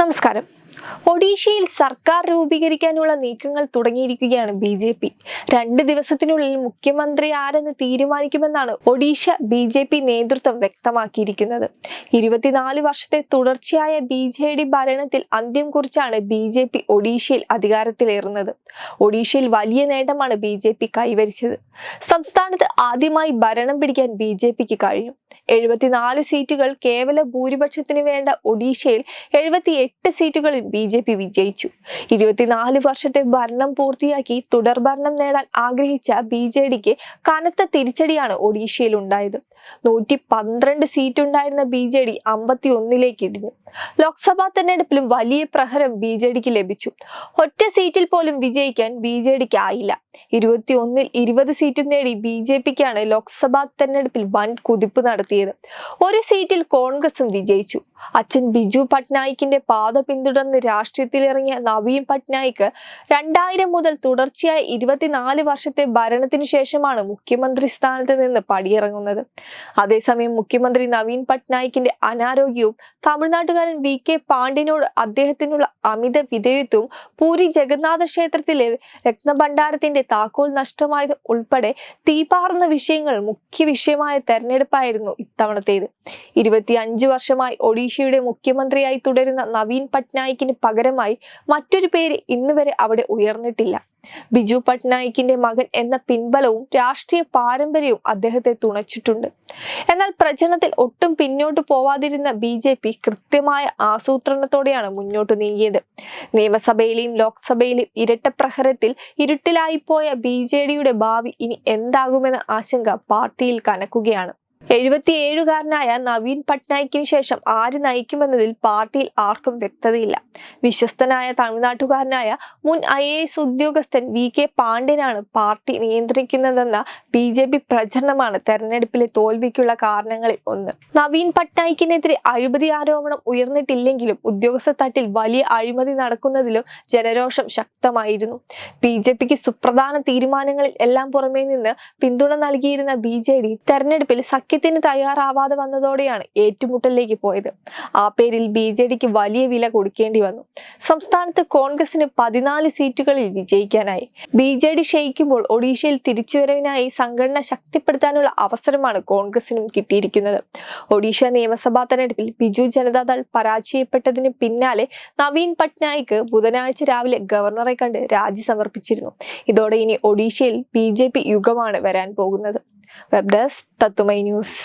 നമസ്കാരം. ഒഡീഷയിൽ സർക്കാർ രൂപീകരിക്കാനുള്ള നീക്കങ്ങൾ തുടങ്ങിയിരിക്കുകയാണ് ബി ജെ പി. രണ്ട് ദിവസത്തിനുള്ളിൽ മുഖ്യമന്ത്രി ആരെന്ന് തീരുമാനിക്കുമെന്നാണ് ഒഡീഷ ബി ജെ പി നേതൃത്വം വ്യക്തമാക്കിയിരിക്കുന്നത്. ഇരുപത്തിനാല് വർഷത്തെ തുടർച്ചയായ ബി ജെ ഡി ഭരണത്തിൽ അന്ത്യം കുറിച്ചാണ് ബി ജെ പി ഒഡീഷയിൽ അധികാരത്തിലേറുന്നത്. ഒഡീഷയിൽ വലിയ നേട്ടമാണ് ബി ജെ പി കൈവരിച്ചത്. സംസ്ഥാനത്ത് ആദ്യമായി ഭരണം പിടിക്കാൻ ബി ജെ പിക്ക് കഴിഞ്ഞു. എഴുപത്തിനാല് സീറ്റുകൾ കേവല ഭൂരിപക്ഷത്തിന് വേണ്ട ഒഡീഷയിൽ എഴുപത്തി എട്ട് സീറ്റുകളിൽ ബി ജെ പി വിജയിച്ചു. ഇരുപത്തിനാല് വർഷത്തെ ഭരണം പൂർത്തിയാക്കി തുടർ ഭരണം നേടാൻ ആഗ്രഹിച്ച ബി ജെ ഡിക്ക് കനത്ത തിരിച്ചടിയാണ് ഒഡീഷയിൽ ഉണ്ടായത് നൂറ്റി പന്ത്രണ്ട് സീറ്റ് ഉണ്ടായിരുന്ന ബി ജെ ഡി അമ്പത്തി ഒന്നിലേക്ക് ഇടിഞ്ഞു. ലോക്സഭാ തെരഞ്ഞെടുപ്പിലും വലിയ പ്രഹരം ബി ജെ ഡിക്ക് ലഭിച്ചു. ഒറ്റ സീറ്റിൽ പോലും വിജയിക്കാൻ ബി ജെ ഡിക്ക് ആയില്ല. ഇരുപത്തി ഒന്നിൽ ഇരുപത് സീറ്റും നേടി ബി ജെ പിക്കാണ് ലോക്സഭാ തെരഞ്ഞെടുപ്പിൽ വൻ കുതിപ്പ് നടത്തിയത്. ഒരു സീറ്റിൽ കോൺഗ്രസും വിജയിച്ചു. അച്ഛൻ ബിജു പട്നായിക്കിന്റെ പാത പിന്തുടർന്ന് രാഷ്ട്രീയത്തിലിറങ്ങിയ നവീൻ പട്നായിക്ക് രണ്ടായിരം മുതൽ തുടർച്ചയായ ഇരുപത്തിനാല് വർഷത്തെ ഭരണത്തിന് ശേഷമാണ് മുഖ്യമന്ത്രി സ്ഥാനത്ത് നിന്ന് പടിയിറങ്ങുന്നത്. അതേസമയം മുഖ്യമന്ത്രി നവീൻ പട്നായിക്കിന്റെ അനാരോഗ്യവും തമിഴ്നാട്ടുകാരൻ വി കെ പാണ്ഡ്യനോട് അദ്ദേഹത്തിനുള്ള അമിത വിധേയത്വവും പൂരി ജഗന്നാഥ ക്ഷേത്രത്തിലെ രത്നഭണ്ഡാരത്തിന്റെ താക്കോൽ നഷ്ടമായത് ഉൾപ്പെടെ തീപാറുന്ന വിഷയങ്ങൾ മുഖ്യ വിഷയമായ തെരഞ്ഞെടുപ്പായിരുന്നു ഇത്തവണത്തേത്. ഇരുപത്തി അഞ്ച് വർഷമായി ഒഡീഷയുടെ മുഖ്യമന്ത്രിയായി തുടരുന്ന നവീൻ പട്നായിക്കിന് പകരമായി മറ്റൊരു പേര് ഇന്നുവരെ അവിടെ ഉയർന്നിട്ടില്ല. ബിജു പട്നായിക്കിന്റെ മകൻ എന്ന പിൻബലവും രാഷ്ട്രീയ പാരമ്പര്യവും അദ്ദേഹത്തെ തുണച്ചിട്ടുണ്ട്. എന്നാൽ പ്രചരണത്തിൽ ഒട്ടും പിന്നോട്ട് പോവാതിരുന്ന ബി ജെ പി കൃത്യമായ ആസൂത്രണത്തോടെയാണ് മുന്നോട്ട് നീങ്ങിയത്. നിയമസഭയിലെയും ലോക്സഭയിലെയും ഇരട്ട പ്രഹരത്തിൽ ഇരുട്ടിലായിപ്പോയ ബി ജെ ഡിയുടെ ഭാവി ഇനി എന്താകുമെന്ന ആശങ്ക പാർട്ടിയിൽ കനക്കുകയാണ്. എഴുപത്തിയേഴുകാരനായ നവീൻ പട്നായിക്കിന് ശേഷം ആര് നയിക്കുമെന്നതിൽ പാർട്ടിയിൽ ആർക്കും വ്യക്തതയില്ല. വിശ്വസ്തനായ തമിഴ്നാട്ടുകാരനായ മുൻ ഐ എ എസ് ഉദ്യോഗസ്ഥൻ വി കെ പാണ്ഡ്യനാണ് പാർട്ടി നിയന്ത്രിക്കുന്നതെന്ന ബി ജെ പി പ്രചരണമാണ് തെരഞ്ഞെടുപ്പിലെ തോൽവിക്കുള്ള കാരണങ്ങളിൽ ഒന്ന്. നവീൻ പട്നായിക്കിനെതിരെ അഴിമതി ആരോപണം ഉയർന്നിട്ടില്ലെങ്കിലും ഉദ്യോഗസ്ഥ തട്ടിൽ വലിയ അഴിമതി നടക്കുന്നതിലും ജനരോഷം ശക്തമായിരുന്നു. ബി ജെ പിക്ക് സുപ്രധാന തീരുമാനങ്ങളിൽ എല്ലാം പുറമേ നിന്ന് പിന്തുണ നൽകിയിരുന്ന ബി ജെ ഡി തെരഞ്ഞെടുപ്പിൽ സഖ്യത്തിന് തയ്യാറാവാതെ വന്നതോടെയാണ് ഏറ്റുമുട്ടലിലേക്ക് പോയത്. ആ പേരിൽ ബി ജെ ഡിക്ക് വലിയ വില കൊടുക്കേണ്ടി വന്നു. സംസ്ഥാനത്ത് കോൺഗ്രസിന് പതിനാല് സീറ്റുകളിൽ വിജയിക്കാനായി. ബി ജെ ഡി ക്ഷയിക്കുമ്പോൾ ഒഡീഷയിൽ തിരിച്ചുവരവിനായി സംഘടന ശക്തിപ്പെടുത്താനുള്ള അവസരമാണ് കോൺഗ്രസിനും കിട്ടിയിരിക്കുന്നത്. ഒഡീഷ നിയമസഭാ തെരഞ്ഞെടുപ്പിൽ ബിജു ജനതാദൾ പരാജയപ്പെട്ടതിന് പിന്നാലെ നവീൻ പട്നായിക്ക് ബുധനാഴ്ച രാവിലെ ഗവർണറെ കണ്ട് രാജി സമർപ്പിച്ചിരുന്നു. ഇതോടെ ഇനി ഒഡീഷയിൽ ബി യുഗമാണ് വരാൻ പോകുന്നത്. വെബ് ഡെസ്ക് തത്തുമൈ న్యూస్